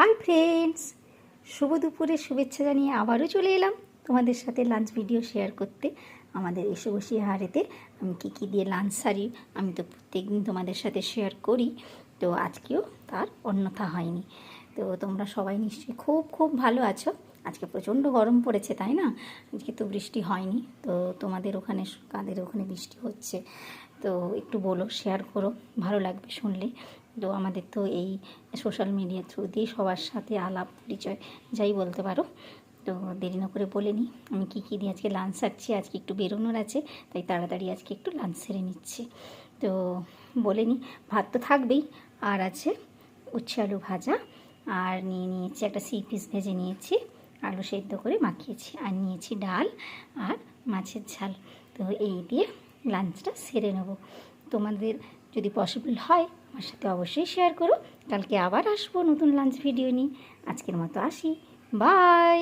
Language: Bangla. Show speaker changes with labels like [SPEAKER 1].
[SPEAKER 1] হাই ফ্রেন্ডস শুভ দুপুরে শুভেচ্ছা জানিয়ে আবারও চলে এলাম তোমাদের সাথে লাঞ্চ ভিডিও শেয়ার করতে। আমাদের এসে বসি হারেতে আমি কী কী দিয়ে লাঞ্চ সারি, আমি তো প্রত্যেকদিন তোমাদের সাথে শেয়ার করি। তো আজকেও তার অন্যথা হয়নি। তো তোমরা সবাই নিশ্চয়ই খুব খুব ভালো আছো। আজকে প্রচণ্ড গরম পড়েছে, তাই না? আজকে তো বৃষ্টি হয়নি। তো তোমাদের ওখানে, কাদের ওখানে বৃষ্টি হচ্ছে? তো একটু বলো শেয়ার করো, ভালো লাগবে শুনলে। তো আমাদের তো এই সোশ্যাল মিডিয়া থ্রু দিয়ে সবার সাথে আলাপ, পরিচয়, যাই বলতে পারো। তো দেরি না করে বলে নিই, আমি কী কী দিয়ে আজকে লাঞ্চ সারছি আজকে একটু বেরোনোর আছে, তাই তাড়াতাড়ি আজকে একটু লাঞ্চ সেরে নিচ্ছি। তো বলে নিই, ভাত তো থাকবেই, আর আছে উচ্ছে আলু ভাজা, আর নিয়ে নিয়েছি একটা সি পিস ভেজে নিয়েছি, আলু সেদ্ধ করে মাখিয়েছি, আর নিয়েছি ডাল আর মাছের ঝাল। তো এই দিয়ে লাঞ্চটা সেরে নেব। তোমাদের যদি পসিবল হয়, আমার সাথে অবশ্যই শেয়ার করো। কালকে আবার আসব নতুন লাঞ্চ ভিডিও নিয়ে। আজকের মতো আসি। বাই